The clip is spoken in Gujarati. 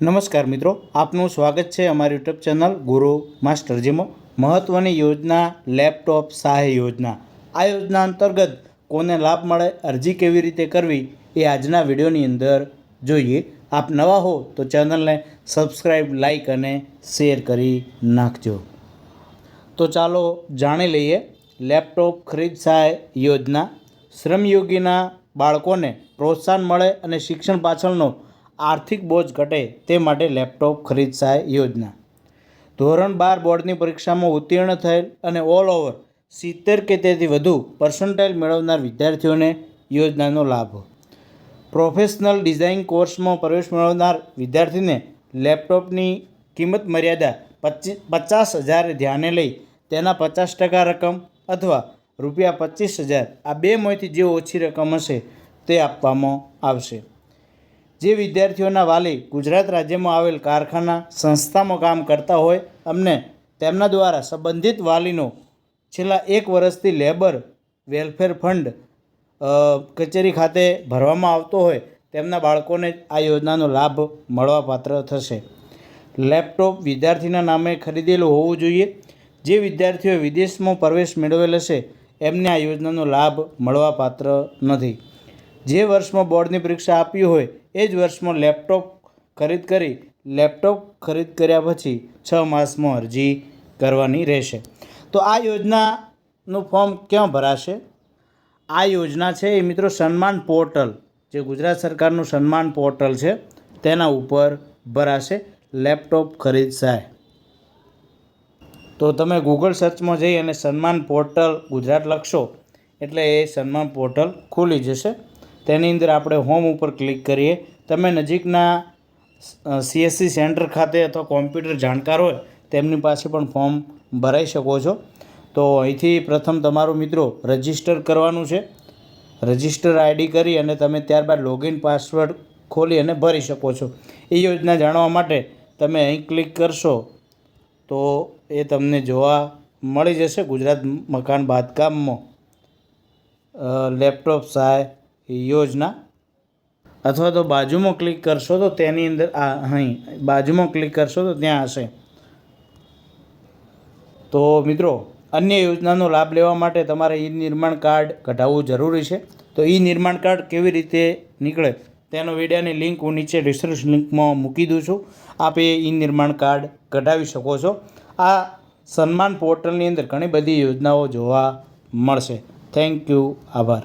નમસ્કાર મિત્રો, આપનું સ્વાગત છે અમારી યુટ્યુબ ચેનલ ગુરુ માસ્ટર જેમાં. મહત્ત્વની યોજના, લેપટોપ સહાય યોજના. આ યોજના અંતર્ગત કોને લાભ મળે, અરજી કેવી રીતે કરવી, એ આજના વિડીયોની અંદર જોઈએ. આપ નવા હો તો ચેનલને સબસ્ક્રાઈબ લાઈક અને શેર કરી નાખજો. તો ચાલો જાણી લઈએ, લેપટોપ ખરીદ સહાય યોજના. શ્રમયોગીના બાળકોને પ્રોત્સાહન મળે અને શિક્ષણ પાછળનો આર્થિક બોજ ઘટે તે માટે લેપટોપ ખરીદ સહાય યોજના. ધોરણ બાર બોર્ડની પરીક્ષામાં ઉત્તીર્ણ થયેલ અને ઓલ ઓવર સિત્તેર કે તેથી વધુ પર્સન્ટાઇલ મેળવનાર વિદ્યાર્થીઓને યોજનાનો લાભ. પ્રોફેશનલ ડિઝાઇન કોર્સમાં પ્રવેશ મેળવનાર વિદ્યાર્થીને લેપટોપની કિંમત મર્યાદા પચીસ પચાસ હજાર ધ્યાને લઈ તેના પચાસ ટકા રકમ અથવા રૂપિયા પચીસ હજાર આ બેમાંથી જે ઓછી રકમ હશે તે આપવામાં આવશે. જે વિદ્યાર્થીઓના વાલી ગુજરાત રાજ્યમાં આવેલ કારખાના સંસ્થામાં કામ કરતા હોય, અમને તેમના દ્વારા સંબંધિત વાલીનો છેલ્લા એક વર્ષથી લેબર વેલફેર ફંડ કચેરી ખાતે ભરવામાં આવતો હોય, તેમના બાળકોને આ યોજનાનો લાભ મળવાપાત્ર થશે. લેપટોપ વિદ્યાર્થીના નામે ખરીદેલું હોવું જોઈએ. જે વિદ્યાર્થીઓએ વિદેશમાં પ્રવેશ મેળવેલ હશે, એમને આ યોજનાનો લાભ મળવાપાત્ર નથી. જે વર્ષમાં બોર્ડની પરીક્ષા આપી હોય એ જ વર્ષમાં લેપટોપ ખરીદ કરી, લેપટોપ ખરીદ કર્યા પછી છ માસમાં અરજી કરવાની રહેશે. તો આ યોજનાનું ફોર્મ ક્યાં ભરાશે? આ યોજના છે એ મિત્રો સન્માન પોર્ટલ, જે ગુજરાત સરકારનું સન્માન પોર્ટલ છે, તેના ઉપર ભરાશે લેપટોપ ખરીદ તો તમે ગૂગલ સર્ચમાં જઈ અને સન્માન પોર્ટલ ગુજરાત લખશો, એટલે એ સન્માન પોર્ટલ ખુલી જશે. તેની અંદર આપણે હોમ ઉપર ક્લિક કરીએ. તમે નજીકના સીએસસી સેન્ટર ખાતે અથવા કોમ્પ્યુટર જાણકાર હોય, તેમની પાસે પણ ફોર્મ ભરાઈ શકો છો. તો અહીંથી પ્રથમ તમારું મિત્રો રજિસ્ટર કરવાનું છે. રજિસ્ટર આઈડી કરી અને તમે ત્યારબાદ લોગિન પાસવર્ડ ખોલી અને ભરી શકો છો. એ યોજના જાણવા માટે તમે અહીં ક્લિક કરશો, તો એ તમને જોવા મળી જશે ગુજરાત મકાન બાંધકામમાં. લેપટોપ સહાય યોજના અથવા તો બાજુમાં ક્લિક કરશો તો તેની અંદર આ અહીં બાજુમાં ક્લિક કરશો તો ત્યાં હશે. તો મિત્રો, અન્ય યોજનાનો લાભ લેવા માટે તમારે ઈ નિર્માણ કાર્ડ કઢાવવું જરૂરી છે. તો ઈ નિર્માણ કાર્ડ કેવી રીતે નીકળે તેનો વિડીયાની લિંક હું નીચે ડિસ્ક્રિપ્શન લિંકમાં મૂકી દઉં છું. આપ એ ઈ નિર્માણ કાર્ડ કઢાવી શકો છો. આ સન્માન પોર્ટલની અંદર ઘણી બધી યોજનાઓ જોવા મળશે. થેન્ક યુ આભાર.